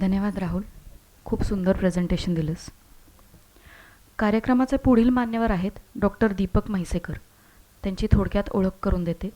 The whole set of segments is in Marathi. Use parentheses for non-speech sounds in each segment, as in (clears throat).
धन्यवाद राहुल. खूप सुंदर प्रेझेंटेशन दिलंस. कार्यक्रमाचे पुढील मान्यवर आहेत डॉक्टर दीपक म्हैसेकर. त्यांची थोडक्यात ओळख करून देते.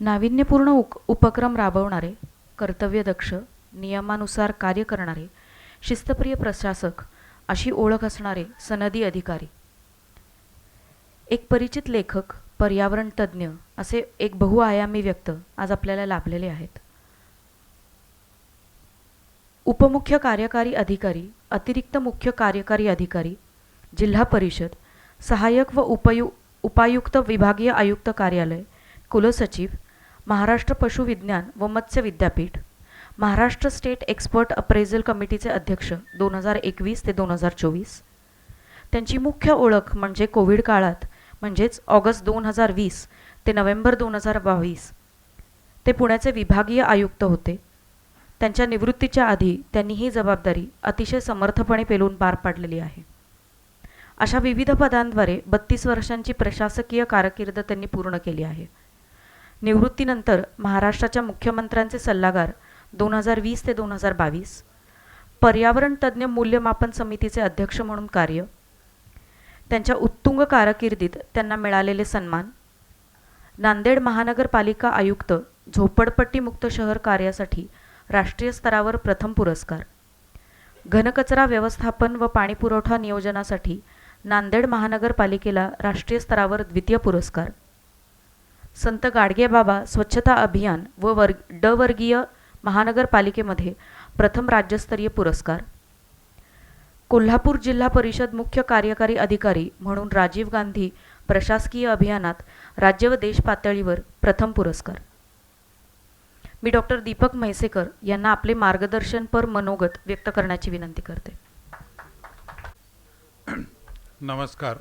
नाविन्यपूर्ण उक उपक्रम राबवणारे कर्तव्यदक्ष नियमानुसार कार्य करणारे शिस्तप्रिय प्रशासक अशी ओळख असणारे सनदी अधिकारी. एक परिचित लेखक पर्यावरण तज्ज्ञ असे एक बहुआयामी व्यक्त आज आपल्याला लाभलेले आहेत. उपमुख्य कार्यकारी अधिकारी अतिरिक्त मुख्य कार्यकारी अधिकारी जिल्हा परिषद सहाय्यक व उपयु उपायुक्त विभागीय आयुक्त कार्यालय कुलसचिव महाराष्ट्र पशुविज्ञान व मत्स्य विद्यापीठ महाराष्ट्र स्टेट एक्सपर्ट अप्रेझल कमिटीचे अध्यक्ष दोन हजार एकवीस ते दोन हजार चोवीस. त्यांची मुख्य ओळख म्हणजे कोविड काळात म्हणजेच ऑगस्ट दोन हजार वीस ते नोव्हेंबर दोन हजार बावीस. ते पुण्याचे विभागीय आयुक्त होते. त्यांच्या निवृत्तीच्या आधी त्यांनी ही जबाबदारी अतिशय समर्थपणे पेलून पार पाडलेली आहे. अशा विविध पदांद्वारे बत्तीस वर्षांची प्रशासकीय कारकीर्द त्यांनी पूर्ण केली आहे. निवृत्तीनंतर महाराष्ट्राच्या मुख्यमंत्र्यांचे सल्लागार दोन हजार वीस ते दोन हजार बावीस पर्यावरण तज्ज्ञ मूल्यमापन समितीचे अध्यक्ष म्हणून कार्य त्यांच्या उत्तुंग कारकिर्दीत त्यांना मिळालेले सन्मान नांदेड महानगरपालिका आयुक्त झोपडपट्टीमुक्त शहर कार्यासाठी राष्ट्रीय स्तरावर प्रथम पुरस्कार. घनकचरा व्यवस्थापन व पाणीपुरवठा नियोजनासाठी नांदेड महानगरपालिकेला राष्ट्रीय स्तरावर द्वितीय पुरस्कार. संत गाडगेबाबा स्वच्छता अभियान व वर्ग ड वर्गीय महानगरपालिकेमध्ये प्रथम राज्यस्तरीय पुरस्कार. कोल्हापूर जिल्हा परिषद मुख्य कार्यकारी अधिकारी म्हणून राजीव गांधी प्रशासकीय अभियानात राज्य व देश पातळीवर प्रथम पुरस्कार. मी डॉक्टर दीपक म्हैसेकर यांना आपले मार्गदर्शनपर मनोगत व्यक्त करण्याची विनंती करते. नमस्कार.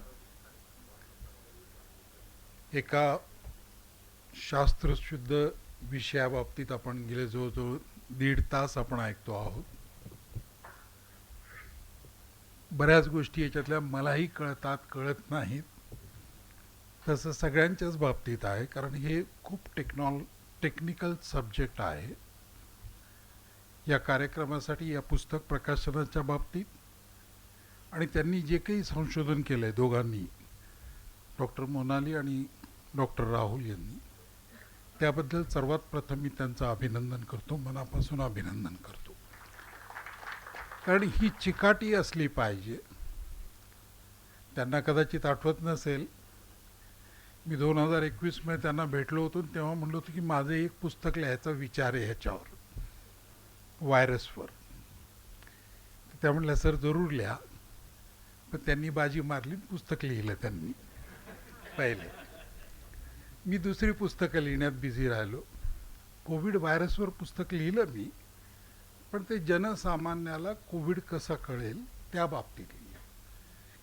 एका शास्त्रशुद्ध विषयाबाबतीत आपण गेले जवळजवळ दीड तास आपण ऐकतो आहोत. बऱ्याच गोष्टी याच्यातल्या मलाही कळतात कळत नाहीत. तसं सगळ्यांच्याच बाबतीत आहे कारण हे खूप टेक्नॉल टेक्निकल सब्जेक्ट आहे. या कार्यक्रमासाठी या पुस्तक प्रकाशनाच्या बाबतीत आणि त्यांनी जे काही संशोधन केलं आहे दोघांनी डॉक्टर मोनाली आणि डॉक्टर राहुल यांनी त्याबद्दल सर्वात प्रथम मी त्यांचं अभिनंदन करतो मनापासून अभिनंदन करतो. कारण ही चिकाटी असली पाहिजे. त्यांना कदाचित आठवत नसेल मी दोन हजार एकवीसमध्ये त्यांना भेटलो होतो तेव्हा म्हणलो होतो की माझं एक पुस्तक लिहायचा विचार आहे ह्याच्यावर व्हायरसवर. तर त्या म्हटल्या सर जरूर लिहा. पण त्यांनी बाजी मारली पुस्तक लिहिलं त्यांनी पहिले. मी दुसरी पुस्तकं लिहिण्यात बिझी राहिलो. कोविड व्हायरसवर पुस्तक लिहिलं मी पण ते जनसामान्याला कोविड कसा कळेल त्या बाबतीत लिहिलं.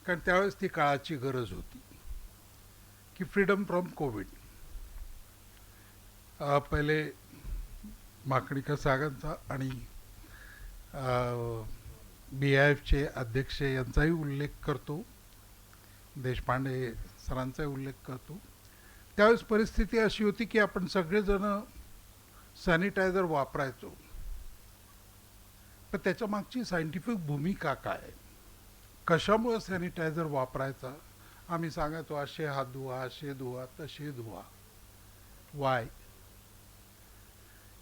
कारण त्यावेळेस ती काळाची गरज होती. की फ्रीडम फ्रॉम कोविड पहिले माकणिका सागांचा आणि बी आय एफचे अध्यक्ष यांचाही उल्लेख करतो. देशपांडे सरांचाही उल्लेख करतो. त्यावेळेस परिस्थिती अशी होती की आपण सगळेजण सॅनिटायझर वापरायचो. पण त्याच्या मागची सायंटिफिक भूमिका काय? कशामुळे सॅनिटायझर वापरायचा? आम्ही सांगतो असे हात धुवा असे धुवा तसे धुवा वाय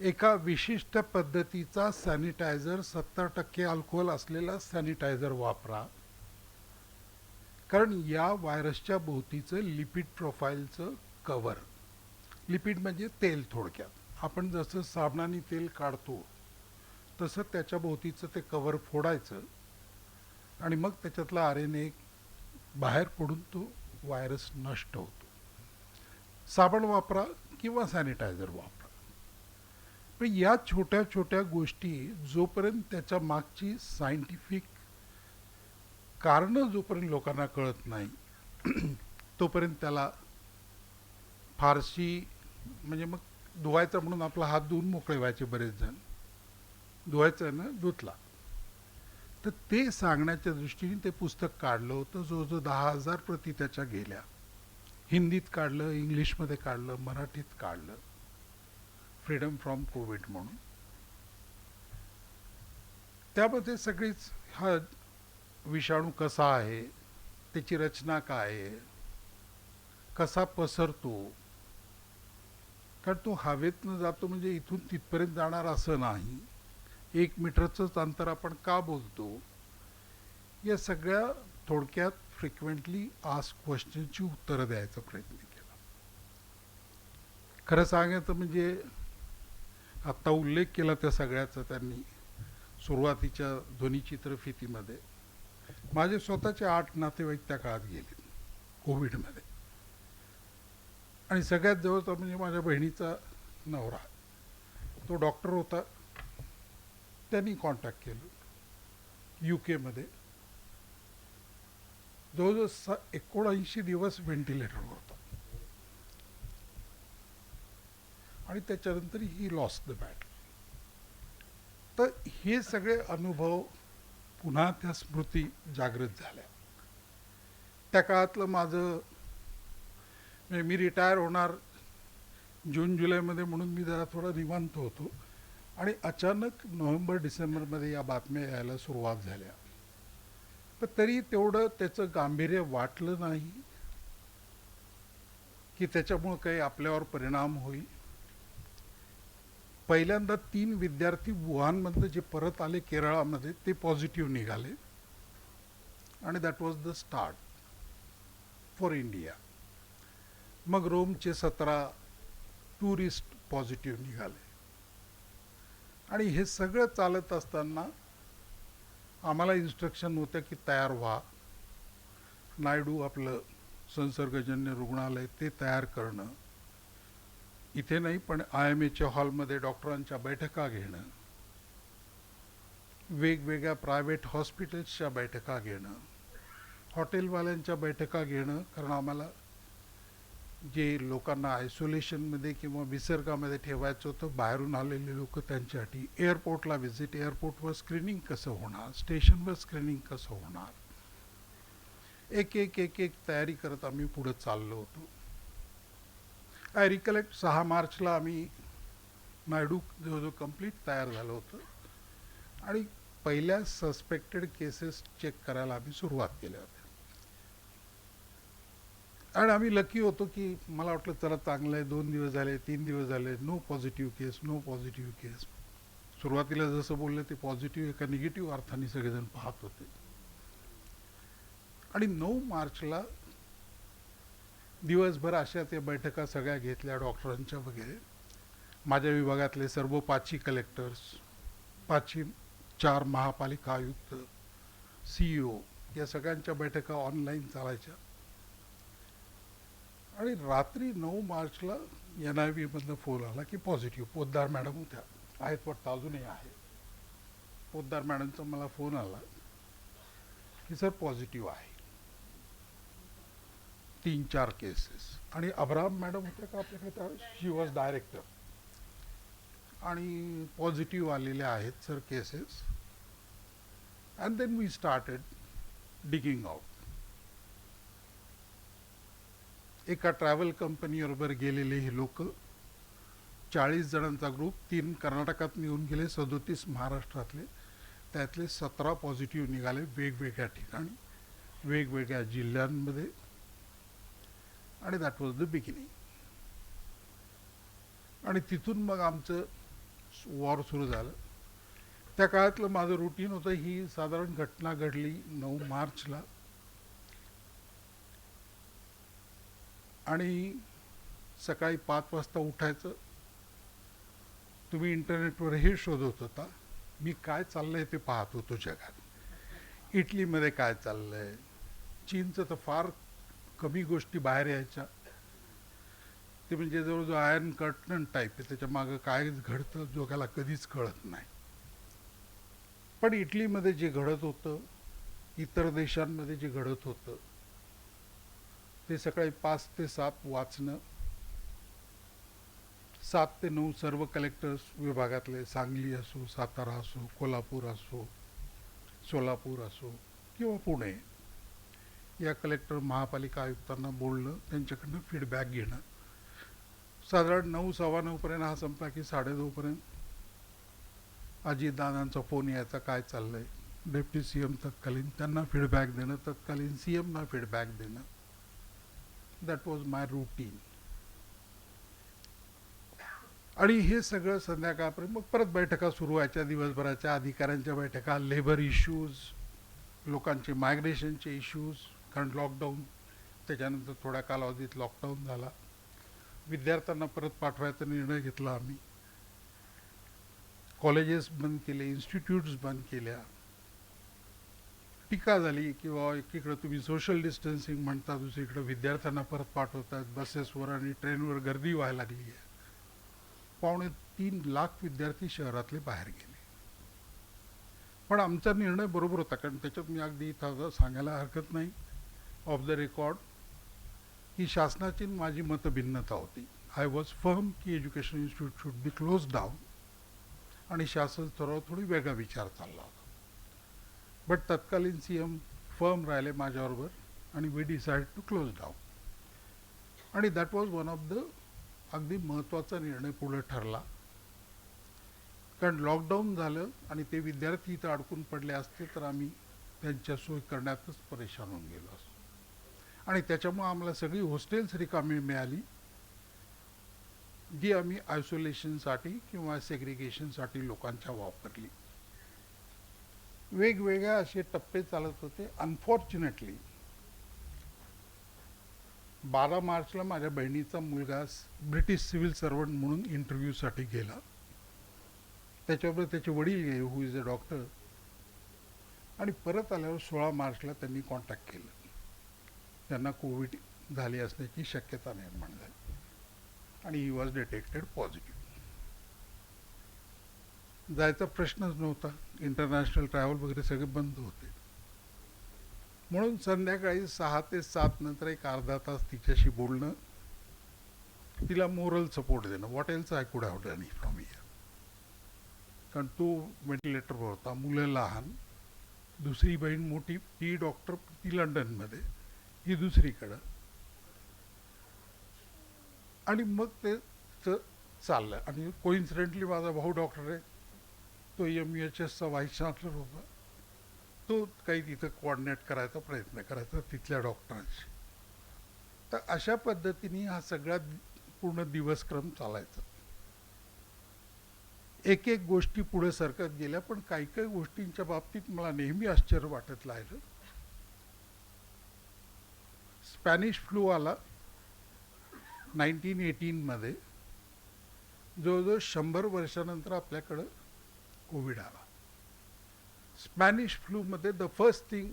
एका विशिष्ट पद्धतीचा सॅनिटायझर सत्तर टक्के अल्कोहोल असलेला सॅनिटायझर वापरा. कारण या व्हायरसच्या भोवतीचं लिपिड प्रोफाईलचं कवर लिपिड म्हणजे तेल थोडक्यात. आपण जसं साबणाने तेल काढतो तसं त्याच्या भोवतीचं ते कवर फोडायचं. आणि मग त्याच्यातला आर एन ए बाहेर पडून तो व्हायरस नष्ट होतो. साबण वापरा किंवा सॅनिटायझर वापरा. पण या छोट्या छोट्या गोष्टी जोपर्यंत त्याच्या मागची सायंटिफिक कारणं जोपर्यंत लोकांना कळत नाही (clears throat) तोपर्यंत त्याला फारशी म्हणजे मग धुवायचा म्हणून आपला हात धुवून मोकळे व्हायचे बरेच जण. धुवायचं ना धुतला. तर ते सांगण्याच्या दृष्टीने ते पुस्तक काढलं होतं. जवळजवळ दहा हजार प्रती त्याच्या गेल्या. हिंदीत काढलं इंग्लिशमध्ये काढलं मराठीत काढलं. फ्रीडम फ्रॉम कोविड म्हणून. त्यामध्ये सगळीच हा विषाणू कसा आहे त्याची रचना काय आहे कसा पसरतो कारण तो हवेतनं जातो म्हणजे इथून तिथपर्यंत जाणार असं नाही. एक मीटरचंच अंतर आपण का बोलतो? या सगळ्या थोडक्यात फ्रिक्वेंटली आस्क क्वेश्चनची उत्तरं द्यायचा प्रयत्न केला. खरं सांगायचं म्हणजे आत्ता उल्लेख केला त्या सगळ्याचा त्यांनी सुरुवातीच्या ध्वनिचित्रफितीमध्ये माझे स्वतःचे आठ नातेवाईक त्या काळात गेले कोविडमध्ये. आणि सगळ्यात जवळचा म्हणजे माझ्या बहिणीचा नवरा. तो डॉक्टर होता. त्यांनी कॉन्टॅक्ट केलं. यू केमध्ये जवळजवळ स एकोणऐंशी दिवस व्हेंटिलेटरवर होता. आणि त्याच्यानंतर ही लॉस द बॅटल तर हे सगळे अनुभव पुन्हा त्या स्मृती जागृत झाल्या. त्या काळातलं माझं म्हणजे मी रिटायर होणार जून जुलैमध्ये म्हणून मी जरा थोडा निवांत होतो. आणि अचानक नोव्हेंबर डिसेंबरमध्ये या बातम्या यायला सुरुवात झाल्या. पण तरी तेवढं त्याचं गांभीर्य वाटलं नाही की त्याच्यामुळं काही आपल्यावर परिणाम होईल. पहिल्यांदा तीन विद्यार्थी वुहानमधलं जे परत आले केरळामध्ये ते पॉझिटिव्ह निघाले. आणि that was the start for India मग रोमचे सतरा टुरिस्ट पॉझिटिव्ह निघाले. आणि हे सगळं चालत असताना आम्हाला इन्स्ट्रक्शन होत्या की तयार व्हा. नायडू आपलं संसर्गजन्य रुग्णालय ते तयार करणं. इथे नाही पण आय एम एच्या हॉलमध्ये डॉक्टरांच्या बैठका घेणं. वेगवेगळ्या प्रायव्हेट हॉस्पिटल्सच्या बैठका घेणं. हॉटेलवाल्यांच्या बैठका घेणं कारण आम्हाला जे लोकांना आयसोलेशनमध्ये किंवा विसर्गामध्ये ठेवायचं होतं बाहेरून आलेले लोक त्यांच्यासाठी एअरपोर्टला व्हिजिट एअरपोर्टवर स्क्रीनिंग कसं होणार? स्टेशनवर स्क्रीनिंग कसं होणार? एक एक एक एक तयारी करत आम्ही पुढे चाललो होतो. आय रिकलेक्ट सहा मार्चला आम्ही नायडू जवळजवळ कंप्लीट तयार झालं होतं. आणि पहिल्या सस्पेक्टेड केसेस चेक करायला आम्ही सुरुवात केल्या होत्या आणि आम्ही लकी होतो की मला वाटलं चला चांगलं आहे दोन दिवस झाले तीन दिवस झाले no positive case no positive case सुरुवातीला जसं बोलले ते पॉझिटिव्ह एका निगेटिव्ह अर्थाने सगळेजण पाहत होते. आणि नऊ मार्चला दिवसभर अशा त्या बैठका सगळ्या घेतल्या डॉक्टरांच्या वगैरे. माझ्या विभागातले सर्व पाचही कलेक्टर्स पाचही चार महापालिका आयुक्त सीईओ या सगळ्यांच्या बैठका ऑनलाईन चालायच्या. आणि रात्री नऊ मार्चला एन आय व्हीमधनं फोन आला की पॉझिटिव्ह. पोद्दार मॅडम होत्या. आहेत वाटतं अजूनही आहे पोद्दार मॅडमचा मला फोन आला की सर पॉझिटिव्ह आहे. तीन चार केसेस. आणि अब्राम मॅडम होत्या का आपल्याकडे? त्या शी वॉज डायरेक्टर आणि पॉझिटिव्ह आलेल्या आहेत sir cases. And then we started digging out एका ट्रॅव्हल कंपनीबरोबर गेलेले हे लोक चाळीस जणांचा ग्रुप तीन कर्नाटकात निघून गेले सदोतीस महाराष्ट्रातले. त्यातले सतरा पॉझिटिव्ह निघाले वेगवेगळ्या ठिकाणी वेगवेगळ्या जिल्ह्यांमध्ये. आणि दॅट वॉज द बिगिनिंग आणि तिथून मग आमचं वॉर सुरू झालं. त्या काळातलं माझं रुटीन होतं ही साधारण घटना घडली नऊ मार्चला. आणि सकाळी पाच वाजता उठायचं. तुम्ही इंटरनेटवरही शोधत होता मी काय चाललंय ते पाहत होतो जगात. इटलीमध्ये काय चाललंय? चीनचं तर फार कमी गोष्टी बाहेर यायच्या. ते म्हणजे जवळजवळ आयर्न कर्टन टाईप आहे त्याच्या मागं काय घडतं जगाला कधीच कळत नाही. पण इटलीमध्ये जे घडत होतं इतर देशांमध्ये जे घडत होतं ते सकाळी पाच ते सात वाचणं सात ते नऊ सर्व कलेक्टर्स विभागातले सांगली असो सातारा असो कोल्हापूर असो सोलापूर असो किंवा पुणे या कलेक्टर महापालिका आयुक्तांना बोलणं त्यांच्याकडनं फीडबॅक घेणं. साधारण नऊ सव्वा नऊपर्यंत हा संपला की साडे अजितदादांचा फोन यायचा काय चाललंय? डेप्टी सी एम तत्कालीन त्यांना फीडबॅक देणं तत्कालीन सी एमना फीडबॅक देणं. दॅट वॉज माय रुटीन आणि हे सगळं संध्याकाळपर्यंत मग परत बैठका सुरू व्हायच्या दिवसभराच्या अधिकाऱ्यांच्या बैठका लेबर इश्यूज लोकांचे मायग्रेशनचे इश्यूज कारण लॉकडाऊन त्याच्यानंतर थोड्या कालावधीत लॉकडाऊन झाला. विद्यार्थ्यांना परत पाठवायचा निर्णय घेतला आम्ही. कॉलेजेस बंद केले इन्स्टिट्यूट्स बंद केल्या. टीका झाली किंवा एकीकडं तुम्ही सोशल डिस्टन्सिंग म्हणता दुसरीकडं विद्यार्थ्यांना परत पाठवतात बसेसवर आणि ट्रेनवर गर्दी व्हायला लागली आहे. पावणे तीन लाख विद्यार्थी शहरातले बाहेर गेले. पण आमचा निर्णय बरोबर होता कारण त्याच्यात मी अगदी इथं सांगायला हरकत नाही. ऑफ द रेकॉर्ड की शासनाची माझी मतभिन्नता होती. आय वॉज फर्म की education institute should be close down आणि शासन स्तरावर थोडी वेगळा विचार चालला होता. बट तत्कालीन सी एम फर्म राहिले माझ्याबरोबर आणि we decide to close down आणि that was one of the अगदी महत्त्वाचा निर्णय पुढे ठरला. कारण लॉकडाऊन झालं आणि ते विद्यार्थी इथं अडकून पडले असते तर आम्ही त्यांच्या सोय करण्यातच परेशान होऊन गेलो असतो. आणि त्याच्यामुळे आम्हाला सगळी हॉस्टेल्स रिकामी मिळाली. जी आम्ही आयसोलेशनसाठी किंवा सेग्रिगेशनसाठी लोकांच्या वापरली. वेगवेगळ्या असे टप्पे चालत होते. अनफॉर्च्युनेटली बारा मार्चला माझ्या बहिणीचा मुलगा ब्रिटिश सिव्हिल सर्वंट म्हणून इंटरव्ह्यूसाठी गेला. त्याच्याबरोबर त्याचे वडील गेले हु इज अ डॉक्टर आणि परत आल्यावर सोळा मार्चला त्यांनी कॉन्टॅक्ट केलं. त्यांना कोविड झाली असण्याची शक्यता निर्माण झाली. आणि ही वॉज डिटेक्टेड पॉझिटिव्ह जायचा प्रश्नच नव्हता. इंटरनॅशनल ट्रॅव्हल वगैरे सगळे बंद होते. म्हणून संध्याकाळी सहा ते सात नंतर एक अर्धा तास तिच्याशी बोलणं तिला मोरल सपोर्ट देणं. What else I could have done from here कारण तो व्हेंटिलेटरवर होता मुलं लहान. दुसरी बहीण मोठी ती डॉक्टर ती लंडनमध्ये. ही दुसरीकडं. आणि मग ते चाललं. आणि कोइन्सिडेंटली माझा भाऊ डॉक्टर आहे. तो एम यू एच एसचा व्हाईस चान्सलर होता. तो काही तिथं कोऑर्डिनेट करायचा प्रयत्न करायचा तिथल्या डॉक्टरांशी तर अशा पद्धतीने हा सगळा पूर्ण दिवसक्रम चालायचा. एक एक गोष्टी पुढे सरकत गेल्या पण काही काही गोष्टींच्या बाबतीत मला नेहमी आश्चर्य वाटत राहिलं. स्पॅनिश फ्लू आला नाईन्टीन एटीनमध्ये जवळजवळ शंभर वर्षानंतर आपल्याकडं कोविड आला स्पॅनिश फ्लूमध्ये द फर्स्ट थिंग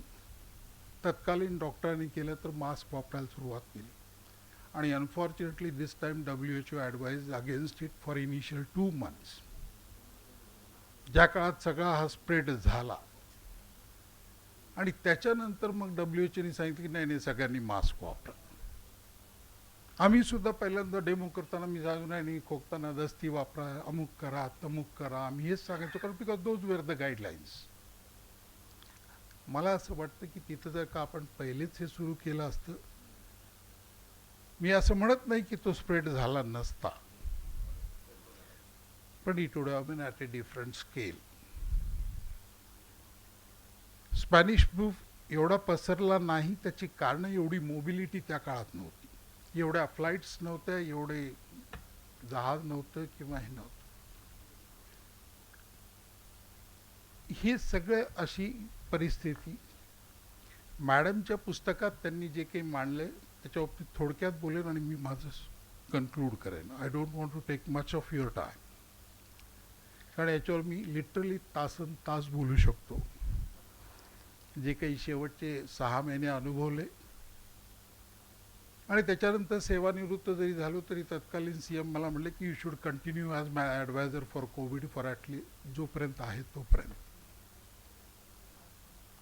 तत्कालीन डॉक्टरांनी केलं तर मास्क वापरायला सुरुवात केली. आणि unfortunately this time W H O advise against it for initial two months ज्या काळात सगळा हा स्प्रेड झाला. आणि त्याच्यानंतर मग डब्ल्यू एच ओने सांगितलं की नाही नाही सगळ्यांनी मास्क वापरा. आम्ही सुद्धा पहिल्यांदा डेमो करताना मी सांगू नाही खोकताना दस्ती वापरा अमुक करा तमुक करा. आम्ही हेच सांगायचो कारण because those were the guidelines मला असं वाटतं की तिथं जर का आपण पहिलेच हे सुरू केलं असतं मी असं म्हणत नाही की तो स्प्रेड झाला नसता. पण it would have been at a different scale Spanish flu एवढा पसरला नाही त्याची कारणं एवढी मोबिलिटी त्या काळात नव्हती. एवढ्या फ्लाईट्स नव्हत्या एवढे जहाज नव्हतं किंवा हे नव्हतं. हे सगळं अशी परिस्थिती. मॅडमच्या पुस्तकात त्यांनी जे काही मांडले त्याच्यावरती थोडक्यात बोलेन आणि मी माझं कन्क्लूड करेन. I don't want to take much of your time कारण याच्यावर मी लिटरली तासन तास बोलू शकतो. जे काही शेवटचे सहा महिने अनुभवले आणि त्याच्यानंतर सेवानिवृत्त जरी झालो तरी तत्कालीन सी एम मला म्हणले की you should continue as my adviser for Covid for at least जोपर्यंत आहे तोपर्यंत.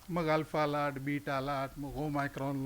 मग अल्फा आला बीट आला मग हो, ओमायक्रॉन